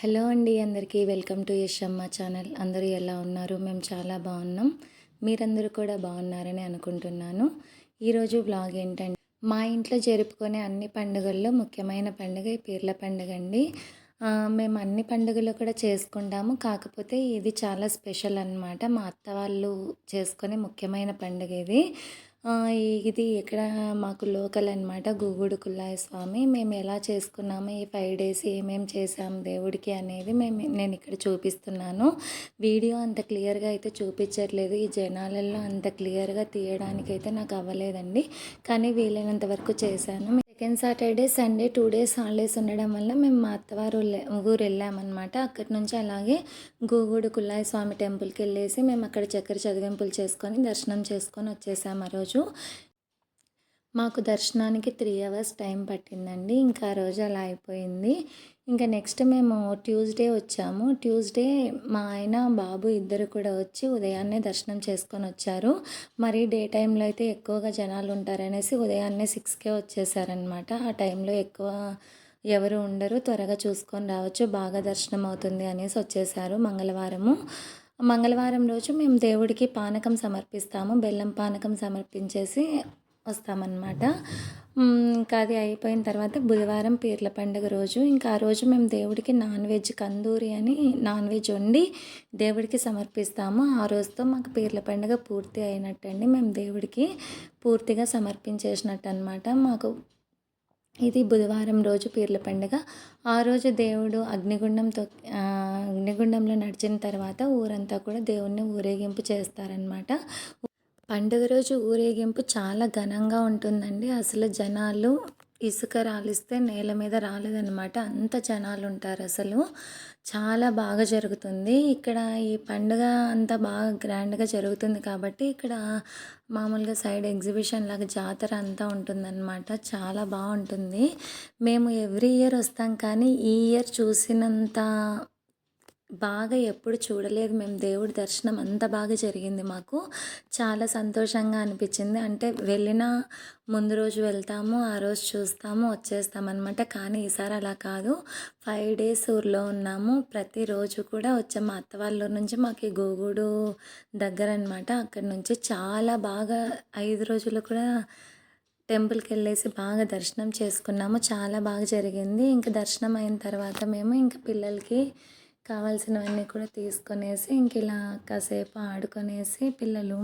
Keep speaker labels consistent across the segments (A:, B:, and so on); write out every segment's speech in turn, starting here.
A: Hello అండి అందరికీ welcome to Yashamma channel. అందరూ ఎలా ఉన్నారు? మేము చాలా బాగున్నాం. మీరందరూ కూడా బాగున్నారని అనుకుంటున్నాను. ఈరోజు బ్లాగ్ ఏంటంటే మా ఇంట్లో జరుపుకునే అన్ని పండుగల్లో ముఖ్యమైన పండుగ ఈ పీర్ల పండుగ అండి. మేము అన్ని పండుగలు కూడా చేసుకుంటాము. కాకపోతే ఇది చాలా స్పెషల్ అనమాట మా అత్త వాళ్ళు చేసుకునే ముఖ్యమైన పండుగ ఇది. ఇది ఇక్కడ మాకు లోకల్ అనమాట గూగుడు కుల్లాయ స్వామి. మేము ఎలా చేసుకున్నాము ఈ ఫైవ్ డేస్ ఏమేమి చేసాం దేవుడికి అనేది మేము నేను ఇక్కడ చూపిస్తున్నాను. వీడియో అంత క్లియర్గా అయితే చూపించట్లేదు. ఈ జనాలలో అంత క్లియర్గా తీయడానికి అయితే నాకు అవ్వలేదండి. కానీ వీలైనంత వరకు చేశాను. Second Saturday Sunday two days holidays ఉండడం వల్ల మేము మా అత్తవారు ఊరు వెళ్ళామన్నమాట. అక్కడి నుంచి అలాగే గోగుడు కుల్లాయి స్వామి టెంపుల్కి వెళ్ళేసి మేము అక్కడ చక్కెర చదివింపులు చేసుకొని దర్శనం చేసుకొని వచ్చేసాము ఆ రోజు. మాకు దర్శనానికి త్రీ అవర్స్ టైం పట్టిందండి. ఇంకా ఆ రోజు అలా అయిపోయింది. ఇంకా నెక్స్ట్ మేము ట్యూస్డే వచ్చాము. ట్యూస్డే మా ఆయన బాబు ఇద్దరు కూడా వచ్చి ఉదయాన్నే దర్శనం చేసుకొని వచ్చారు. మరి డే టైంలో అయితే ఎక్కువగా జనాలు ఉంటారనేసి ఉదయాన్నే సిక్స్కే వచ్చేసారనమాట ఆ టైంలో ఎక్కువ ఎవరు ఉండరు. త్వరగా చూసుకొని రావచ్చు. బాగా దర్శనం అవుతుంది అనేసి వచ్చేసారు మంగళవారము. మంగళవారం రోజు మేము దేవుడికి పానకం సమర్పిస్తాము. బెల్లం పానకం సమర్పించేసి వస్తామన్నమాట. ఇంకా అది అయిపోయిన తర్వాత బుధవారం పీర్ల పండుగ రోజు. ఇంకా ఆ రోజు మేము దేవుడికి నాన్ వెజ్ కందూరి అని నాన్ వెజ్ వండి దేవుడికి సమర్పిస్తాము. ఆ రోజుతో మాకు పీర్ల పండుగ పూర్తి అయినట్టండి. మేము దేవుడికి పూర్తిగా సమర్పించేసినట్టు అనమాట మాకు ఇది బుధవారం రోజు పీర్ల పండుగ. ఆ రోజు దేవుడు అగ్నిగుండంతో అగ్నిగుండంలో నడిచిన తర్వాత ఊరంతా కూడా దేవుణ్ణి ఊరేగింపు చేస్తారనమాట పండుగ రోజు ఊరేగింపు చాలా ఘనంగా ఉంటుందండి. అసలు జనాలు ఇసుక రాలిస్తే నేల మీద రాలేదనమాట అంత జనాలు ఉంటారు అసలు. చాలా బాగా జరుగుతుంది. ఇక్కడ ఈ పండుగ అంతా బాగా గ్రాండ్గా జరుగుతుంది కాబట్టి ఇక్కడ మామూలుగా సైడ్ ఎగ్జిబిషన్ లాగా జాతర అంతా ఉంటుందన్నమాట. చాలా బాగుంటుంది. మేము ఎవ్రీ ఇయర్ వస్తాం కానీ ఈ ఇయర్ చూసినంత బాగా ఎప్పుడు చూడలేదు. మేము దేవుడి దర్శనం అంత బాగా జరిగింది మాకు. చాలా సంతోషంగా అనిపించింది. అంటే వెళ్ళిన ముందు రోజు వెళ్తాము ఆ రోజు చూస్తాము వచ్చేస్తామన్నమాట. కానీ ఈసారి అలా కాదు. ఫైవ్ డేస్ ఊర్లో ఉన్నాము. ప్రతిరోజు కూడా వచ్చే మా అత్త వాళ్ళ నుంచి మాకు గోగుడు దగ్గర అనమాట అక్కడి నుంచి చాలా బాగా ఐదు రోజులు కూడా టెంపుల్కి వెళ్ళేసి బాగా దర్శనం చేసుకున్నాము. చాలా బాగా జరిగింది. ఇంకా దర్శనం అయిన తర్వాత మేము ఇంకా పిల్లలకి కావాల్సినవన్నీ కూడా తీసుకొనేసి ఇంక ఇలా కాసేపు ఆడుకొనేసి పిల్లలు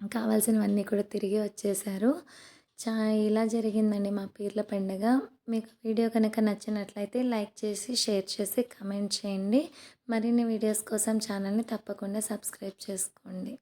A: కావాల్సినవన్నీ కూడా తిరిగి వచ్చేసారు. చా ఇలా జరిగిందండి మా పీర్ల పండుగ. మీకు వీడియో కనుక నచ్చినట్లయితే లైక్ చేసి షేర్ చేసి కమెంట్ చేయండి. మరిన్ని వీడియోస్ కోసం ఛానల్ని తప్పకుండా సబ్స్క్రైబ్ చేసుకోండి.